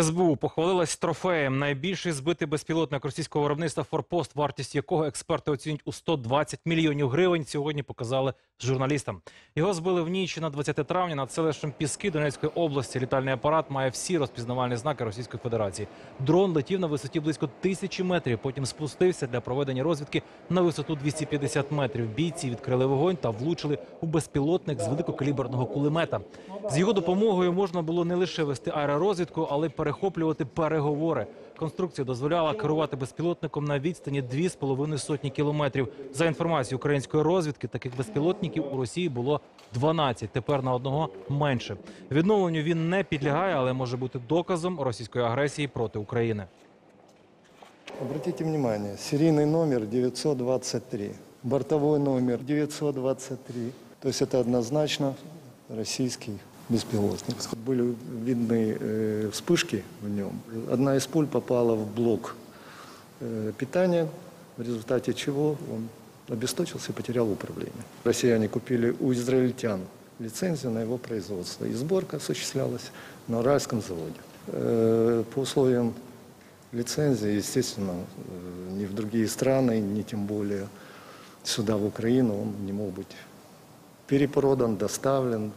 СБУ похвалилась трофеєм. Найбільший збитий безпілотник російського виробництва «Форпост», вартість якого експерти оцінюють у 120 мільйонів гривень, сьогодні показали журналістам. Його збили в ніч на 20 травня над селищем Піски Донецької області. Літальний апарат має всі розпізнавальні знаки Російської Федерації. Дрон летів на висоті близько тисячі метрів, потім спустився для проведення розвідки на висоту 250 метрів. Бійці відкрили вогонь та влучили у безпілотник з великокаліберного кулемета. З його допомогою можна було не лише вести аеророзвідку, але й перехоплювати переговори. Конструкція дозволяла керувати безпілотником на відстані 2,5 сотні кілометрів. За інформацією української розвідки, таких безпілотників у Росії було 12, тепер на одного менше. Відновленню він не підлягає, але може бути доказом російської агресії проти України. Обратите внимание, серийный номер 923, бортовой номер 923. То есть это однозначно российский беспилотник. Были видны э, вспышки в нем. Одна из пуль попала в блок э, питания, в результате чего он обесточился и потерял управление. Россияне купили у израильтян лицензию на его производство. И сборка осуществлялась на Уральском заводе. Э, По условиям лицензии, естественно, э, ни в другие страны, ни тем более сюда, в Украину, он не мог быть перепродан, доставлен.